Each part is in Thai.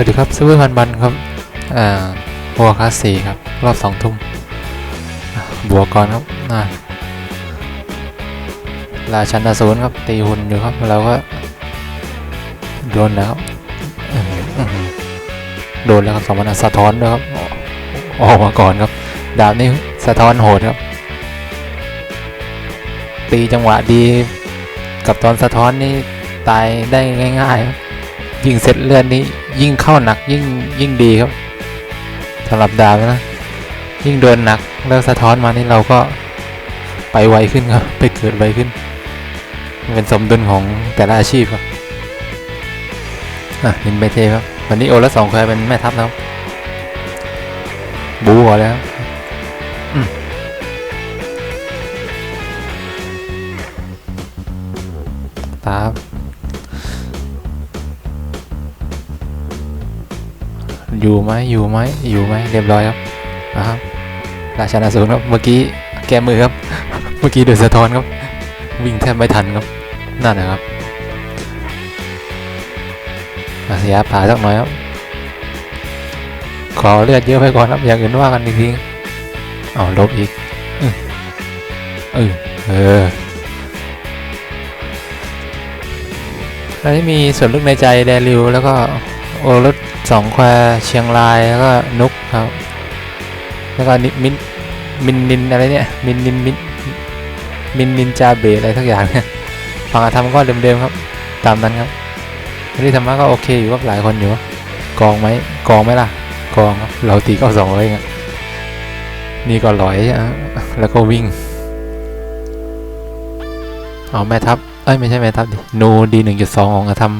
วัสดีครับซูเปอร์พันบันครับอ่าบัวคลาสสี่ครับ รอบสองทุ่มอะบวกก่อนครับอ่าราชันอสูรครับ ตีหุ่นอยู่ครับ เราก็ โดนแล้วครับโดนแล้วครับสองพันสะท้อนด้วยครับ ออกมาก่อนครับ ดาบนี่สะท้อนโหดครับ ตีจังหวะดี กับตอนสะท้อนนี่ตายได้ง่ายๆครับยิงเสร็จเลือดนี้ยิ่งเข้าหนักยิ่งยิ่งดีครับสำหรับดาวนะยิ่งโดนหนักแล้วสะท้อนมานี่เราก็ไปไวขึ้นครับ ไปเกิดไวขึ้น เป็นสมดุลของแต่ละอาชีพครับอะหินเบเทครับ วันนี้โอละสองเคยเป็นแม่ทัพนะครับ บูหัวแล้ว อยู่ไหมอยู่ไหมอยู่ไหมเรียบร้อยครับนะครับราชานาสูรครับเมื่อกี้แก้มือครับ เมื่อกี้โดนสะท้อนครับ วิ่งแทบไม่ทันครับนั่นนะครับมาเสียผ่าสักหน่อยครับ ขอเลือดเยอะไปก่อนครับอย่างอื่นว่ากันอีกทีเอาลบอีกเออเออเออแล้วที่มีส่วนลึกในใจแดริวแล้วก็โอรส สองแควเชียงรายแล้วก็นุกครับ แล้วก็นิมินมินนินอะไรเนี่ยมินนินมินมินนินจาเบะอะไรทักอย่างเนี่ยฝั่งอาธรรมก็เดิมๆครับ ตามนั้นครับวันนี้ธรรมะก็โอเคอยู่ครับหลายคนอยู่กองไหมกองไหมล่ะกองครับเราตีก็สองร้อยเองนี่ก็ร้อยอแล้วก็วิ่งเอาแม่ทัพเอ้ยไม่ใช่แม่ทัพดินูดีหนึ่งจุดสองของอาธรรม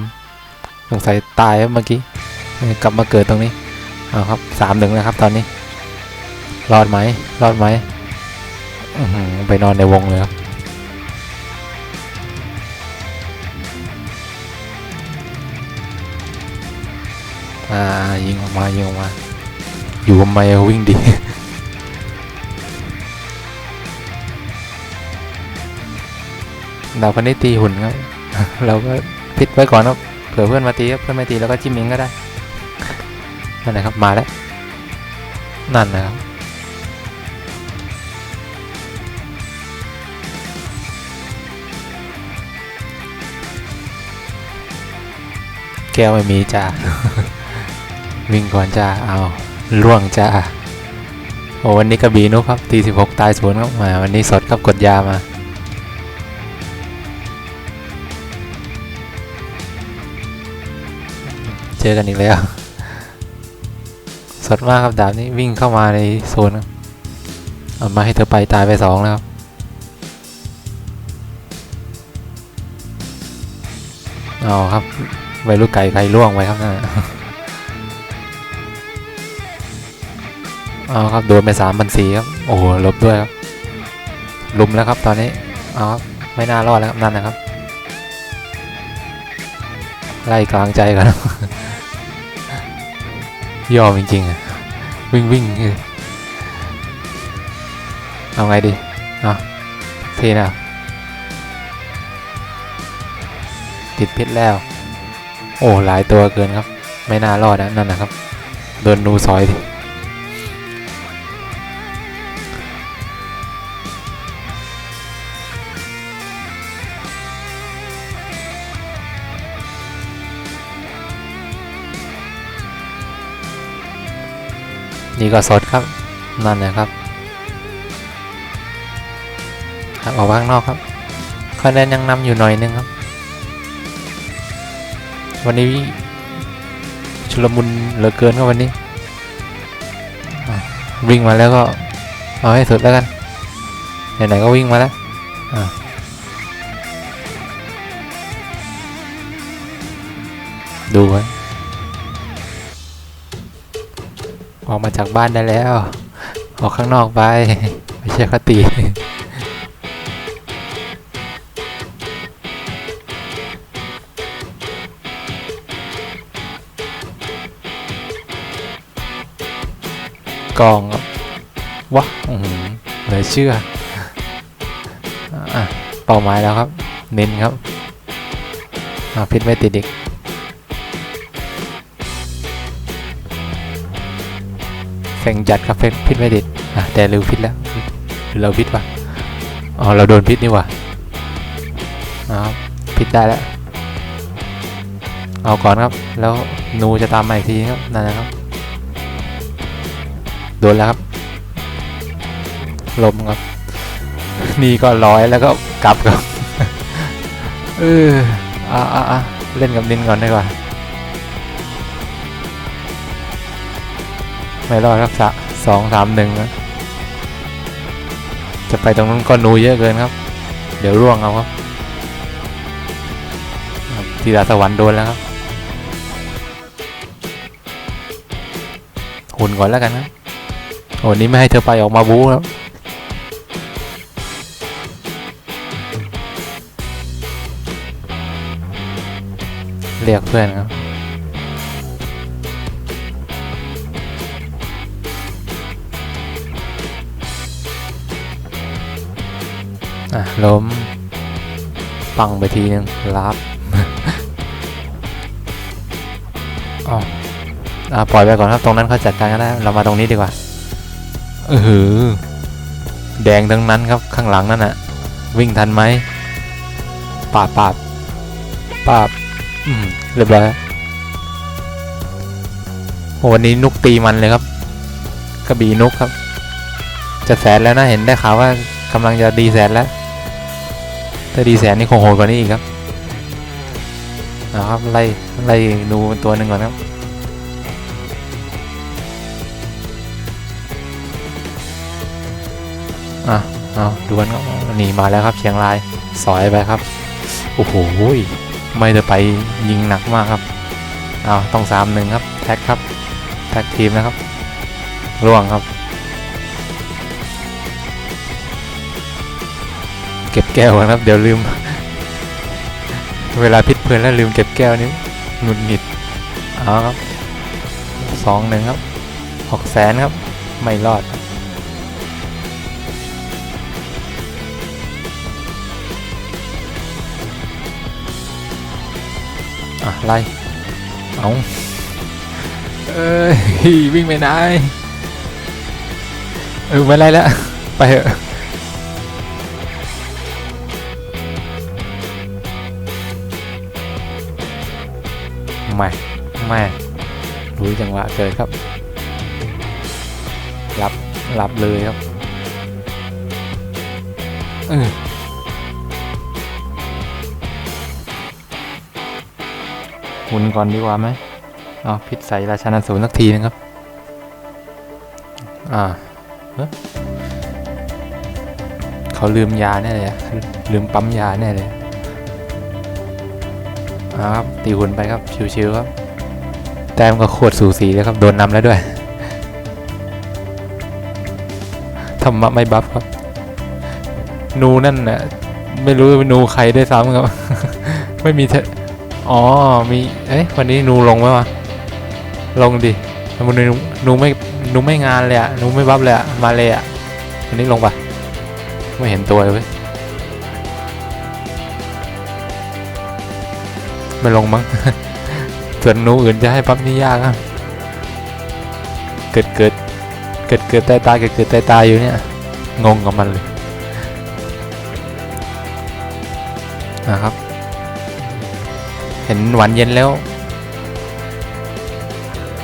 สงสัยตายเมื่อกี้ กลับมาเกิดตรงนี้เอาครับสามหนึ่งนะครับ ตอนนี้ รอดไหมรอดไหมอือไปนอนในวงเลยครับอ่ายิงออกมายิงออกมา อยู่ทำไมวิ่งดีเราคนนี้ตีหุ่นครับ เราก็พิดไว้ก่อนครับเผื่อเพื่อนมาตีครับเพื่อนไม่ตีแล้วก็จิ้มมิงก็ได้ นั่นนะครับมาแล้วนั่นนะครับแก้วไม่มีจ้าวิ่งก่อนจ้าเอาล่วงจ้าโอ้วันนี้กระบี่นุกครับตีสิบหกตายศูนครับมาวันนี้สดครับกดยามาเจอกันอีกแล้ว สดมากครับดาบนี้วิ่งเข้ามาในโซนเอามาให้เธอไปตายไปสองแล้วครับเอาครับไวลูกไก่ไก่ล่วงไปครับนั่นน่ะเอาครับโดนไปสามพันสี่ครับ โอ้โหลบด้วยครับลุมแล้วครับตอนนี้เอาครับไม่น่ารอดแล้วครับนั่นนะครับไล่กลางใจกัน ยอมจริงๆอะวิ่งวิ่งเอาไงดีเอาเทนะติดพิษแล้ว โอ้ หลายตัวเกินครับ ไม่น่ารอดนะนั่นนะครับ โดนนูซอยดิ นี่ก็สดครับ นั่นนะครับออกข้างนอกครับคะแนนยังนำอยู่หน่อยนึงครับ วันนี้ชุลมุนเหลือเกินครับวันนี้วิ่งมาแล้วก็เอาให้สุดแล้วกันไหนๆก็วิ่งมาแล้วดูไว้ ออกมาจากบ้านได้แล้ว ออกข้างนอกไป ไม่ใช่คติกองครับวะอือหือเหลือเชื่ออเป้าหมายแล้วครับ เน้นครับอะพิษไม่ติดอีก เซ็งจัดครับพิษพิษไม่ติดอะแต่ริวพิษแล้วหรือเราพิษวะอ๋อเราโดนพิษนี่ว่าอ๋อพิษได้แล้วเอาก่อนครับ แล้วนูจะตามมาอีกทีครับนั่นนะครับ โดนแล้วครับลมครับ นี่ก็ร้อยแล้วก็กลับครับเอออะอะอะเล่นกับดินก่อนดีกว่า ไม่รอดครับสะสองสามหนึ่งนะจะไปตรงนั้นก็นูเยอะเกินครับ เดี๋ยวร่วงเอาครับทีดาสวรรค์โดนแล้วครับหุ่นก่อนแล้วกันครับโอ้นี้ไม่ให้เธอไปออกมาบู๊ครับเรียกเพื่อนครับ อะล้ม ปังไปทีนึงรับอ๋ออะปล่อยไปก่อนครับ ตรงนั้นเขาจัดการกันได้เรามาตรงนี้ดีกว่าเออหือแดงทั้งนั้นครับข้างหลังนั่นน่ะ วิ่งทันไหมปาบปาบปาบอืมเรียบร้อยครับโหวันนี้นุกตีมันเลยครับ กระบี่นุกครับ จะแสนแล้วนะเห็นได้ข่าวว่ากำลังจะดีแสนแล้ว ถ้าดีแสนนี่คงโหดกว่านี้อีกครับนะครับไล่ไล่นูตัวหนึ่งก่อนครับอะเอาดวลครับหนีมาแล้วครับเชียงรายสอยไปครับ โอ้โหไม่จะไปยิงหนักมากครับเอาต้องสามหนึ่งครับแท็กครับแท็กทีมนะครับร่วงครับ ก็บแก้วครับ เดี๋ยวลืม เวลาพิษเพลินแล้วลืมเก็บแก้วนี้หงุดหงิดเอาครับสองหนึ่งครับหกแสนครับ ไม่รอดอะไล่เอาเอ้ยวิ่งไปไหนเออไม่ไล่แล้ว ไปเถอะ ม่ไม่รู้จังหวะเกิดครับ รับ รับเลยครับเออหมุนก่อนดีกว่าไหมเอพิษใส่ราชานันสูนสักทีนึงครับ อ่าเขาลืมยาแน่เลยลืมปั๊มยาแน่เลย ครับตีหุ่นไปครับชิวๆครับ แต้มก็โคตรสูสีเลยครับ โดนนำแล้วด้วยธรรมะไม่บัฟครับ นูนั่นน่ะไม่รู้นูใครได้ซ้ำครับ ไม่มีเทอ๋อมีเอ๊ะวันนี้นูลงไหมวะลงดิวันนี้นูนูไม่นูไม่งานเลยอะนูไม่บัฟเลยอะมาเลยอะวันนี้ลงปะไม่เห็นตัวเลย ไม่ลงมั้งส่วนหนูอื่นจะให้ปั๊บนี่ยากครับเกิดเกิดเกิดเกิดตายตายเกิดเกิดตายตายอยู่เนี่ยงงกับมันเลยนะครับ เห็นหวานเย็นแล้ว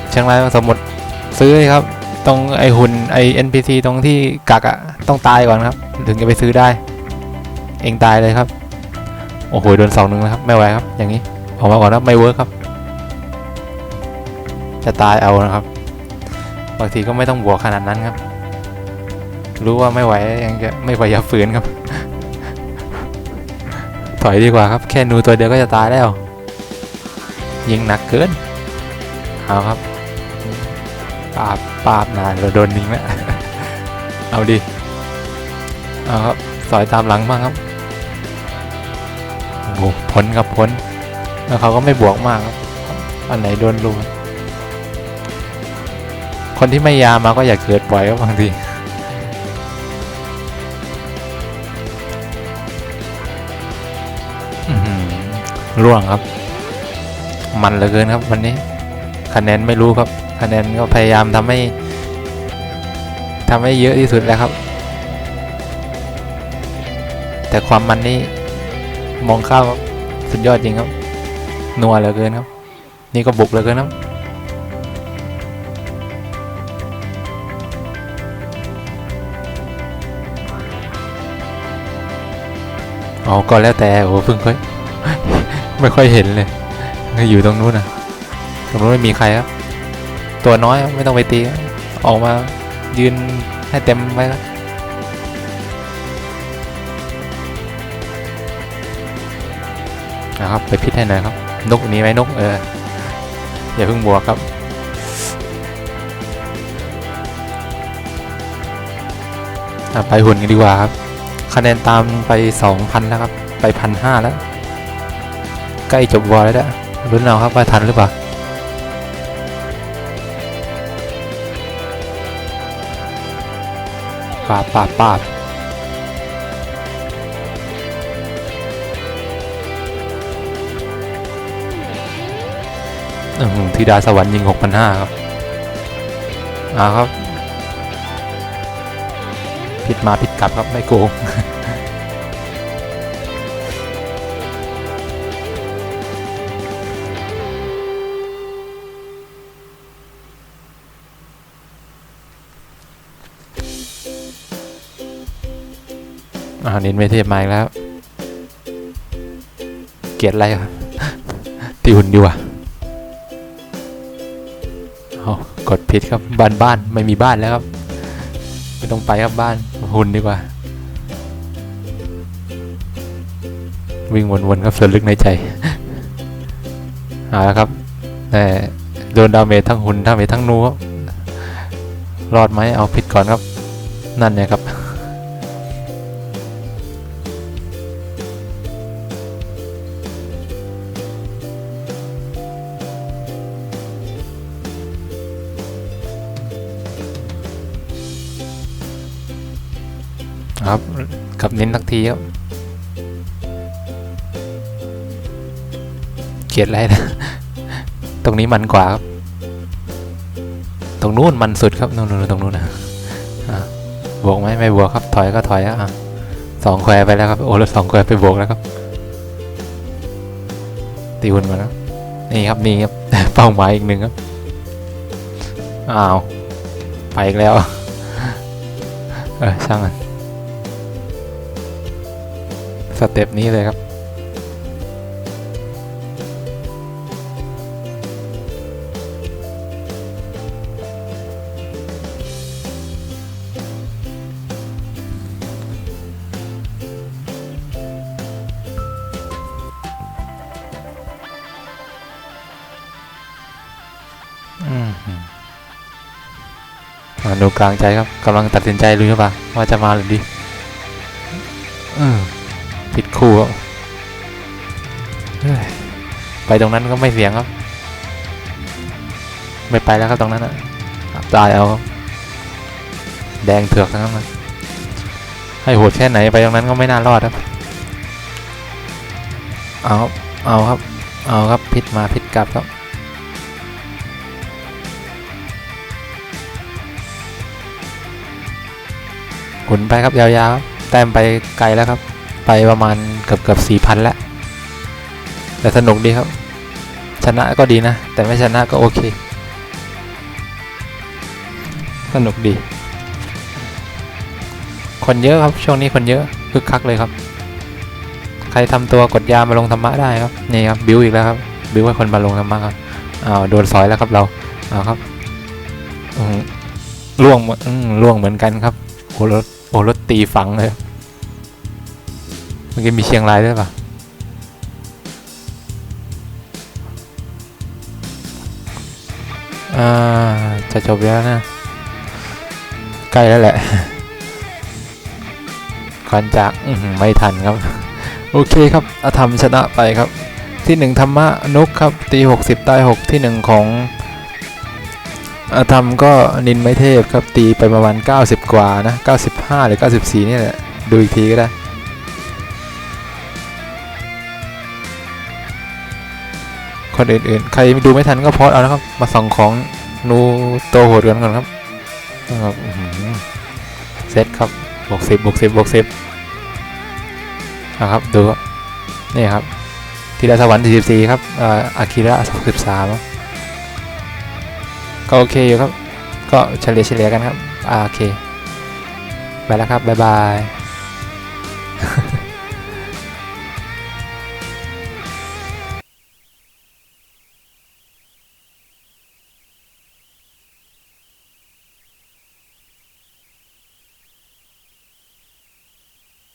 เชียงรายสมุดซื้อเลยครับ ตรงไอหุ่นไอ NPC ตรงที่กักอะต้องตายก่อนครับ ถึงจะไปซื้อได้ เองตายเลยครับ โอ้โหโดนสองหนึ่งแล้วครับ ไม่ไหวครับ อย่างนี้ ออกมาก่อนครับไม่เวิร์คครับ จะตายเอานะครับ บางทีก็ไม่ต้องบวกขนาดนั้นครับ รู้ว่าไม่ไหวยังจะไม่ไหวอย่าฝืนครับ ถอยดีกว่าครับ แค่นูตัวเดียวก็จะตายแล้ว ยิงหนักเกิน เอาครับปาบปาบนานเราโดนยิงแล้วเอาดิ เอาครับ สอยตามหลังบ้างครับโอ้พ้นครับพ้น แล้วเขาก็ไม่บวกมากครับอันไหนโดนลุมคนที่ไม่ยามาก็อย่าเกิดบ่อยครับบางทีร่วงครับ มันเหลือเกินครับ วันนี้คะแนนไม่รู้ครับ คะแนนก็พยายามทำให้ทำให้เยอะที่สุดแล้วครับ แต่ความมันนี่มองข้าวสุดยอดจริงครับ นัวเหลือเกินครับ นี่ก็บุกเหลือเกินครับอ๋อก็แล้วแต่โอ้เพิ่งค่อยไม่ค่อยเห็นเลย อยู่ตรงนู้นนะตรงนู้นไม่มีใครครับ ตัวน้อยไม่ต้องไปตี ออกมายืนให้เต็มไว้ครับนะครับ ไปพิษให้หน่อยครับ นกนี้ไหมนกเอออย่าเพิ่งบวกครับไปหุ่นกันดีกว่าครับ คะแนนตามไป 2,000 แล้วครับ ไปพันห้าแล้ว ใกล้จบวอลแล้วนะรุ้นเอาครับว่าทันหรือเปล่าปาบปาบปาบ ธิดาสวรรค์ยิง 6,500 ครับอาครับ ผิดมาผิดกลับครับ ไม่โกง อ่าน้นไม่เทพมาอีกแล้ว เกียดอะไรครับตีหุ่นดีกว่า กดผิดครับบ้านบ้านไม่มีบ้านแล้วครับไม่ต้องไปครับบ้านหุ่นดีกว่า วิ่งวนๆครับส่วนลึกในใจเอาละครับแต่โดนดาเมจทั้งหุ่นดาเมจทั้งนูครับรอดไหมเอาผิดก่อนครับ นั่นเนี่ยครับครับับเน้นทักทีครับเขียนอะไรนะ ตรงนี้มันกว่าครับ ตรงนู้นมันสุดครับ นู่นๆตรงนู้นนะบวกไหมไม่บวกครับ ถอยก็ถอยอะอะสองแควไปแล้วครับ โอ้แล้วสองแควไปบวกแล้วครับ ตีหุ่นมาแล้ว นี่ครับนี่ครับ เป้าหมายอีกหนึ่งครับ อ้าว ไปอีกแล้ว เออช่างมัน สเต็ปนี้เลยครับ อืมดูกลางใจครับกำลังตัดสินใจรู้หรือเปล่าว่าจะมาหรือดีอืม ผิดคู่ครับไปตรงนั้นก็ไม่เสียงครับ ไม่ไปแล้วครับตรงนั้นอะตายเอา แดงเถือกทั้งนั้นให้โหดแค่ไหนไปตรงนั้นก็ไม่น่ารอดครับ เอาเอาครับ เอาครับพิษมาพิษกลับครับหมุนไปครับยาวๆแต้มไปไกลแล้วครับ ไปประมาณเกือบเกือบสี่พันแล้วแต่สนุกดีครับ ชนะก็ดีนะ แต่ไม่ชนะก็โอเค สนุกดี คนเยอะครับช่วงนี้คนเยอะคึกคักเลยครับ ใครทำตัวกดยามาลงธรรมะได้ครับนี่ครับบิวอีกแล้วครับบิวให้คนมาลงธรรมะครับอ้าวโดนสอยแล้วครับเราอ้าวครับล่วงหมดอืมล่วงเหมือนกันครับโอ้รถโอรถตีฝังเลย มื่อกี้มีเชียงรายด้วยปะอ่าจะจบแล้วนะ ใกล้แล้วแหละก่อนจากไม่ทันครับ โอเคครับอาธรรมชนะไปครับ ที่หนึ่งธรรมะนุกครับ ตี60ใต้6ที่หนึ่งของอาธรรมก็นินไม้เทพครับ ตีไปประมาณ 90 กว่านะ 95 หรือ 94 นี่แหละ ดูอีกทีก็ได้ คนอื่นๆ ใครดูไม่ทันก็พอดเอานะครับ มาส่องของนูโตโหดกันก่อนครับนะครับเซตครับบวกสิบบวกสิบบวกสิบนะครับ ดูนี่ครับ ทีละสวรรค์44ครับอ่ออากิระ63ก็โอเคอยู่ครับ ก็เฉลี่ยเฉลี่ยกันครับ โอเค ไปแล้วครับ บ๊ายบาย